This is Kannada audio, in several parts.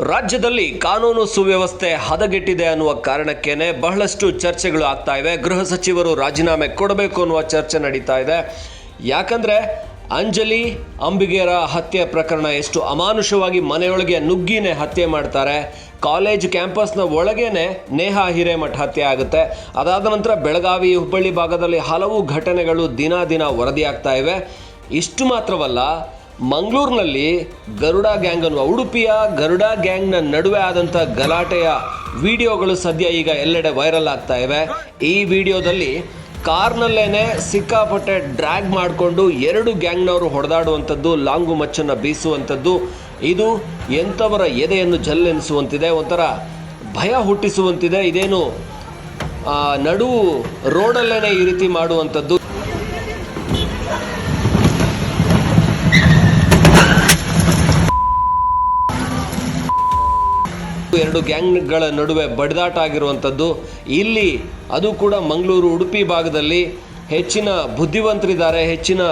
ರಾಜ್ಯದಲ್ಲಿ ಕಾನೂನು ಸುವ್ಯವಸ್ಥೆ ಹದಗೆಟ್ಟಿದೆ ಅನ್ನುವ ಕಾರಣಕ್ಕೇನೆ ಬಹಳಷ್ಟು ಚರ್ಚೆಗಳು ಆಗ್ತಾ ಇವೆ. ಗೃಹ ಸಚಿವರು ರಾಜೀನಾಮೆ ಕೊಡಬೇಕು ಅನ್ನುವ ಚರ್ಚೆ ನಡೀತಾ ಇದೆ. ಯಾಕಂದ್ರೆ ಅಂಜಲಿ ಅಂಬಿಗೇರ ಹತ್ಯೆ ಪ್ರಕರಣ ಎಷ್ಟು ಅಮಾನುಷವಾಗಿ ಮನೆಯೊಳಗೆ ನುಗ್ಗಿನೇ ಹತ್ಯೆ ಮಾಡ್ತಾರೆ. ಕಾಲೇಜ್ ಕ್ಯಾಂಪಸ್ನ ಒಳಗೇನೆ ನೇಹಾ ಹಿರೇಮಠ ಹತ್ಯೆ ಆಗುತ್ತೆ. ಅದಾದ ನಂತರ ಬೆಳಗಾವಿ ಹುಬ್ಬಳ್ಳಿ ಭಾಗದಲ್ಲಿ ಹಲವು ಘಟನೆಗಳು ದಿನ ದಿನ ವರದಿಯಾಗ್ತಾ ಇವೆ. ಇಷ್ಟು ಮಾತ್ರವಲ್ಲ ಮಂಗಳೂರಿನಲ್ಲಿ ಗರುಡ ಗ್ಯಾಂಗ್ ಅನ್ನುವ ಉಡುಪಿಯ ಗರುಡ ಗ್ಯಾಂಗ್ನ ನಡುವೆ ಆದಂಥ ಗಲಾಟೆಯ ವಿಡಿಯೋಗಳು ಸದ್ಯ ಈಗ ಎಲ್ಲೆಡೆ ವೈರಲ್ ಆಗ್ತಾ ಇವೆ. ಈ ವಿಡಿಯೋದಲ್ಲಿ ಕಾರ್ನಲ್ಲೇನೆ ಸಿಕ್ಕಾಪಟ್ಟೆ ಡ್ರ್ಯಾಗ್ ಮಾಡಿಕೊಂಡು ಎರಡು ಗ್ಯಾಂಗ್ನವರು ಹೊಡೆದಾಡುವಂಥದ್ದು, ಲಾಂಗು ಮಚ್ಚನ್ನು ಬೀಸುವಂಥದ್ದು, ಇದು ಎಂಥವರ ಎದೆಯನ್ನು ಜಲ್ಲೆನಿಸುವಂತಿದೆ, ಒಂಥರ ಭಯ ಹುಟ್ಟಿಸುವಂತಿದೆ. ಇದೇನು ನಡು ರೋಡಲ್ಲೇನೆ ಈ ರೀತಿ ಮಾಡುವಂಥದ್ದು ಎರಡು ಗ್ಯಾಂಗ್ಗಳ ನಡುವೆ ಬಡಿದಾಟ ಆಗಿರುವಂಥದ್ದು, ಇಲ್ಲಿ ಅದು ಕೂಡ ಮಂಗಳೂರು, ಉಡುಪಿ ಭಾಗದಲ್ಲಿ ಹೆಚ್ಚಿನ ಬುದ್ಧಿವಂತರಿದ್ದಾರೆ, ಹೆಚ್ಚಿನ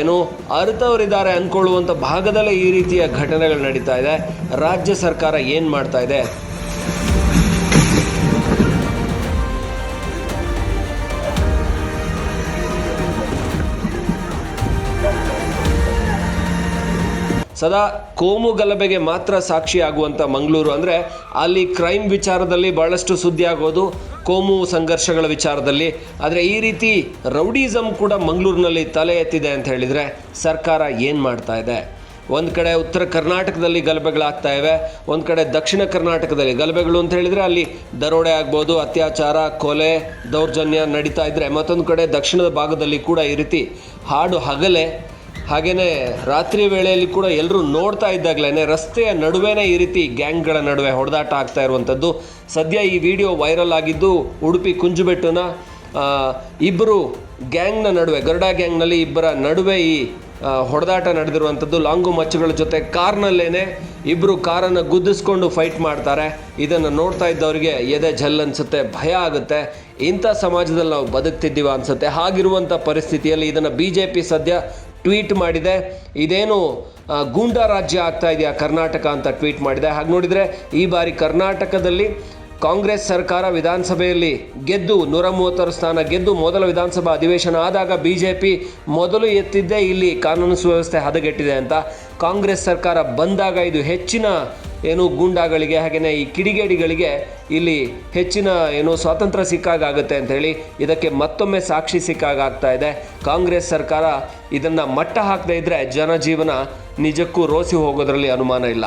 ಏನು, ಅರಿತವರಿದ್ದಾರೆ ಅಂದ್ಕೊಳ್ಳುವಂಥ ಭಾಗದಲ್ಲೇ ಈ ರೀತಿಯ ಘಟನೆಗಳು ನಡೀತಾ ಇದೆ. ರಾಜ್ಯ ಸರ್ಕಾರ ಏನು ಮಾಡ್ತಾ ಇದೆ? ಸದಾ ಕೋಮು ಗಲಭೆಗೆ ಮಾತ್ರ ಸಾಕ್ಷಿ ಆಗುವಂಥ ಮಂಗಳೂರು ಅಂದರೆ ಅಲ್ಲಿ ಕ್ರೈಮ್ ವಿಚಾರದಲ್ಲಿ ಭಾಳಷ್ಟು ಸುದ್ದಿ ಆಗೋದು, ಕೋಮು ಸಂಘರ್ಷಗಳ ವಿಚಾರದಲ್ಲಿ. ಆದರೆ ಈ ರೀತಿ ರೌಡಿಸಮ್ ಕೂಡ ಮಂಗಳೂರಿನಲ್ಲಿ ತಲೆ ಎತ್ತಿದೆ ಅಂತ ಹೇಳಿದರೆ ಸರ್ಕಾರ ಏನು ಮಾಡ್ತಾ ಇದೆ? ಒಂದು ಕಡೆ ಉತ್ತರ ಕರ್ನಾಟಕದಲ್ಲಿ ಗಲಭೆಗಳಾಗ್ತಾ ಇವೆ, ಒಂದು ಕಡೆ ದಕ್ಷಿಣ ಕರ್ನಾಟಕದಲ್ಲಿ ಗಲಭೆಗಳು ಅಂತ ಹೇಳಿದರೆ ಅಲ್ಲಿ ದರೋಡೆ ಆಗ್ಬೋದು, ಅತ್ಯಾಚಾರ, ಕೊಲೆ, ದೌರ್ಜನ್ಯ ನಡೀತಾ ಇದ್ದರೆ ಮತ್ತೊಂದು ಕಡೆ ದಕ್ಷಿಣದ ಭಾಗದಲ್ಲಿ ಕೂಡ ಈ ರೀತಿ ಹಾಡು ಹಗಲೇ ಹಾಗೆಯೇ ರಾತ್ರಿ ವೇಳೆಯಲ್ಲಿ ಕೂಡ ಎಲ್ಲರೂ ನೋಡ್ತಾ ಇದ್ದಾಗಲೇ ರಸ್ತೆಯ ನಡುವೆನೇ ಈ ರೀತಿ ಗ್ಯಾಂಗ್ಗಳ ನಡುವೆ ಹೊಡೆದಾಟ ಆಗ್ತಾ ಇರುವಂಥದ್ದು. ಸದ್ಯ ಈ ವಿಡಿಯೋ ವೈರಲ್ ಆಗಿದ್ದು ಉಡುಪಿ ಕುಂಜುಬೆಟ್ಟುನ ಇಬ್ಬರು ಗ್ಯಾಂಗ್ನ ನಡುವೆ, ಗರುಡ ಗ್ಯಾಂಗ್ನಲ್ಲಿ ಇಬ್ಬರ ನಡುವೆ ಈ ಹೊಡೆದಾಟ ನಡೆದಿರುವಂಥದ್ದು. ಲಾಂಗು ಮಚ್ಚುಗಳ ಜೊತೆ ಕಾರ್ನಲ್ಲೇನೆ ಇಬ್ಬರು ಕಾರನ್ನು ಗುದ್ದಿಸ್ಕೊಂಡು ಫೈಟ್ ಮಾಡ್ತಾರೆ. ಇದನ್ನು ನೋಡ್ತಾ ಇದ್ದವರಿಗೆ ಎದೆ ಜಲ್ ಅನ್ಸುತ್ತೆ ಭಯ ಆಗುತ್ತೆ. ಇಂಥ ಸಮಾಜದಲ್ಲಿ ನಾವು ಬದುಕ್ತಿದ್ದೀವ ಅನಿಸುತ್ತೆ. ಹಾಗಿರುವಂಥ ಪರಿಸ್ಥಿತಿಯಲ್ಲಿ ಇದನ್ನು ಬಿ ಜೆ ಪಿ ಸದ್ಯ ಟ್ವೀಟ್ ಮಾಡಿದೆ. ಇದೇನು ಗೂಂಡಾ ರಾಜ್ಯ ಆಗ್ತಾ ಇದೆಯಾ ಕರ್ನಾಟಕ ಅಂತ ಟ್ವೀಟ್ ಮಾಡಿದೆ. ಹಾಗೆ ನೋಡಿದರೆ ಈ ಬಾರಿ ಕರ್ನಾಟಕದಲ್ಲಿ ಕಾಂಗ್ರೆಸ್ ಸರ್ಕಾರ ವಿಧಾನಸಭೆಯಲ್ಲಿ ಗೆದ್ದು ನೂರ ಮೂವತ್ತಾರು ಸ್ಥಾನ, ಗೆದ್ದು ಮೊದಲ ವಿಧಾನಸಭಾ ಅಧಿವೇಶನ ಆದಾಗ ಬಿ ಜೆ ಪಿ ಮೊದಲು ಎತ್ತಿದ್ದೇ ಇಲ್ಲಿ ಕಾನೂನು ಸುವ್ಯವಸ್ಥೆ ಹದಗೆಟ್ಟಿದೆ ಅಂತ. ಕಾಂಗ್ರೆಸ್ ಸರ್ಕಾರ ಬಂದಾಗ ಇದು ಹೆಚ್ಚಿನ ಏನು ಗೂಂಡಾಗಳಿಗೆ ಹಾಗೆಯೇ ಈ ಕಿಡಿಗೇಡಿಗಳಿಗೆ ಇಲ್ಲಿ ಹೆಚ್ಚಿನ ಏನು ಸ್ವಾತಂತ್ರ್ಯ ಸಿಕ್ಕಾಗುತ್ತೆ ಅಂತ ಹೇಳಿ ಇದಕ್ಕೆ ಮತ್ತೊಮ್ಮೆ ಸಾಕ್ಷಿ ಸಿಕ್ಕಾಗ್ತಾ ಇದೆ. ಕಾಂಗ್ರೆಸ್ ಸರ್ಕಾರ ಇದನ್ನು ಮಟ್ಟ ಹಾಕದೇ ಇದ್ದರೆ ಜನಜೀವನ ನಿಜಕ್ಕೂ ರೋಸಿ ಹೋಗೋದ್ರಲ್ಲಿ ಅನುಮಾನ ಇಲ್ಲ.